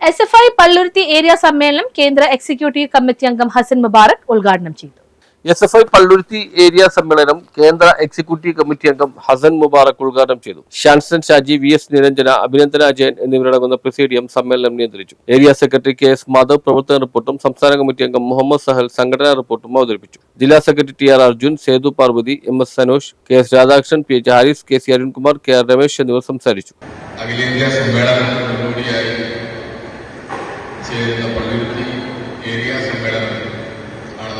S F I Palluruthy area സമ്മേളനം കേന്ദ്ര executive committee അംഗം ഹസൻ മുബാറക് ഉദ്ഘാടനം ചെയ്തു. S F I Palluruthy area സമ്മേളനം കേന്ദ്ര എക്സിക്യൂട്ടീവ് കമ്മിറ്റി അംഗം ഹസൻ മുബാറക് ഉദ്ഘാടനം ചെയ്തു. ഷാൻസൺ ഷാജി വി എസ് നിരഞ്ജന അഭിനന്ദന അജയൻ എന്നിവരടങ്ങുന്ന പ്രസിഡിയം സമ്മേളനം നിയന്ത്രിച്ചു. Area secretary K S Madhav പ്രവർത്തന റിപ്പോർട്ടും സംസ്ഥാന കമ്മിറ്റി അംഗം മുഹമ്മദ് സഹൽ സംഘടനാ റിപ്പോർട്ടും അവതരിപ്പിച്ചു. ജില്ലാ secretary T R Arjun Sethu Parvathy M S Sanosh K S Radhakrishnan P H Haris K C Arunkumar K R Ramesh എന്നിവർ സംസാരിച്ചു. അഖിലേന്ത്യാ സമ്മേളനത്തിന് മുന്നോടിയായി ചേരുന്ന പള്ളുരുത്തി ഏരിയ സമ്മേളനം ആണ്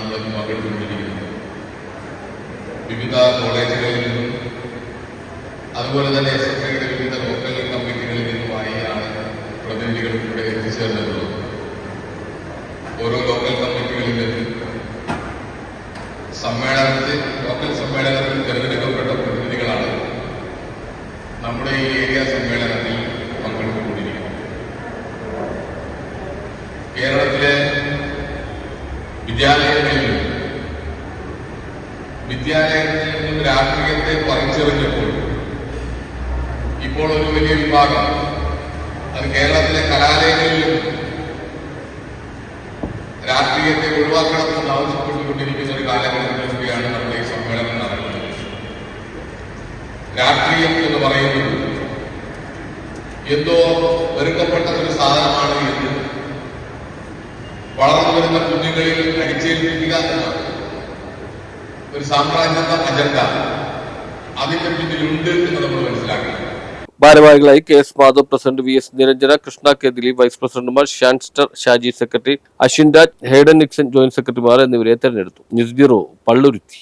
നമ്മൾ പങ്കെടുത്തുകൊണ്ടിരിക്കുന്നത് വിവിധ കോളേജുകളിൽ നിന്നും അതുപോലെ തന്നെ എസ് എഫ് ഐയുടെ വിവിധ ലോക്കൽ കമ്മിറ്റികളിൽ നിന്നുമായി ആണ് പ്രതിനിധികൾ ഇവിടെ എത്തിച്ചേർന്നിട്ടുള്ളത്. ഓരോ ലോക്കൽ കമ്മിറ്റികളിൽ നിന്നും സമ്മേളനത്തിൽ ലോക്കൽ സമ്മേളനത്തിൽ തിരഞ്ഞെടുക്കപ്പെട്ട പ്രതിനിധികളാണ് നമ്മുടെ ഈ ഏരിയ സമ്മേളനത്തിൽ പങ്കെടുത്തുകൊണ്ടിരിക്കുന്നത്. കേരളത്തിലെ വിദ്യാലയങ്ങളിൽ വിദ്യാലയത്തിൽ നിന്നും രാഷ്ട്രീയത്തെ പറിച്ചെറിഞ്ഞപ്പോൾ ഇപ്പോൾ ഒരു വലിയ വിഭാഗം അത് കേരളത്തിലെ കലാലയങ്ങളിലും രാഷ്ട്രീയത്തെ ഒഴിവാക്കണമെന്ന് ആവശ്യപ്പെട്ടുകൊണ്ടിരിക്കുന്ന ഒരു കാലഘട്ടത്തിലൊക്കെയാണ് നമ്മുടെ ഈ സമ്മേളനം നടക്കുന്നത്. രാഷ്ട്രീയം എന്ന് പറയുന്നത് എന്തോ വെറുക്കപ്പെട്ട ഒരു സാധനമാണ് എന്ന് വളർന്നു വരുന്ന കുഞ്ഞുങ്ങളിൽ അടിച്ചേൽപ്പിക്കുക എന്ന ഒരു എന്ന് നമ്മൾ ഭാരവാഹികളായി K S Madhav president V S Niranjana Krishna K Dileep vice പ്രസിഡന്റുമാർ Shanster Shaji secretary Ashwin Raj Hayden Nixon joint സെക്രട്ടറിമാർ എന്നിവരെ തെരഞ്ഞെടുത്തു. News bureau Palluruthy.